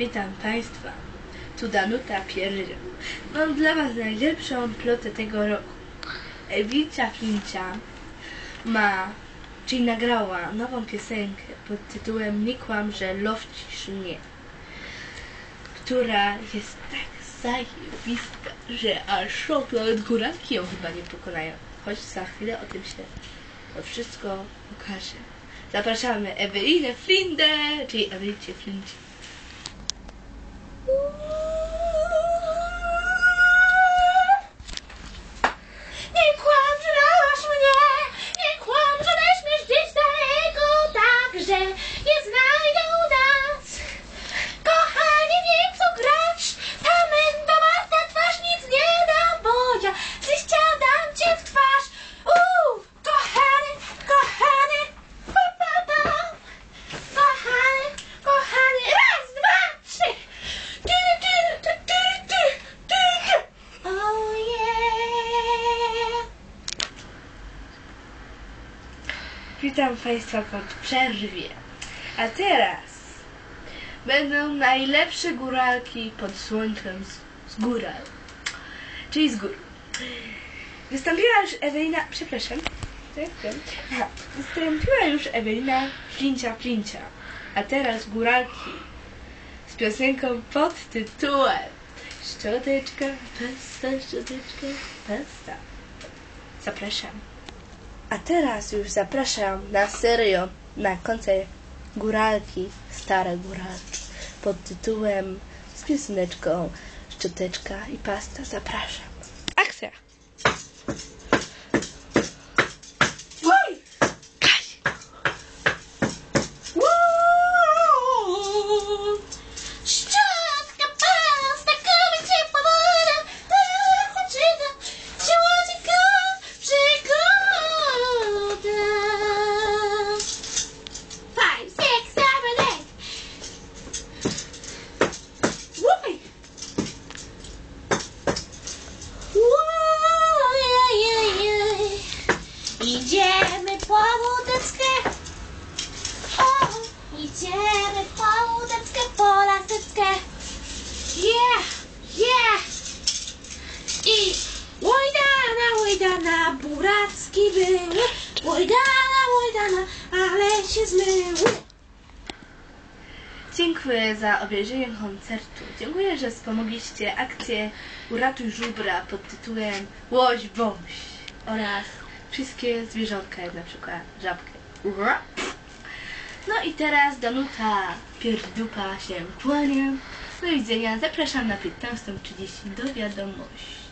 Witam Państwa. Tu Danuta Pierzyk. Mam dla Was najlepszą plotę tego roku. Ewicia Flincia ma, czyli nagrała nową piosenkę pod tytułem Nie kłam, że lowcisz mnie, która jest tak zajebista, że aż szok, nawet góralki ją chyba nie pokonają. Choć za chwilę o tym się to wszystko pokaże. Zapraszamy Ewelinę Flindę, czyli Ewelicję Flincie. Witam Państwa po przerwie. A teraz będą najlepsze góralki pod słońcem z, z góral. Czyli z gór. Wystąpiła już Ewelina, przepraszam. Tak, tak. Wystąpiła już Ewelina Flincia Flincia. A teraz góralki z piosenką pod tytułem Szczoteczka, pasta, szczoteczka, pasta. Zapraszam. A teraz już zapraszam na serio na koncert Góralki, stare góralki pod tytułem z pioseneczką Szczoteczka i pasta. Zapraszam. Akcja! Buracki były. Łojdana, łojdana, ale się zmyły. Dziękuję za obejrzenie koncertu. Dziękuję, że wspomogliście akcję Uratuj żubra pod tytułem Łoś Wąś oraz wszystkie zwierzątka, jak na przykład żabkę. No i teraz Danuta Pierdupa się kłaniam. Do widzenia. Zapraszam na 15.30 do wiadomości.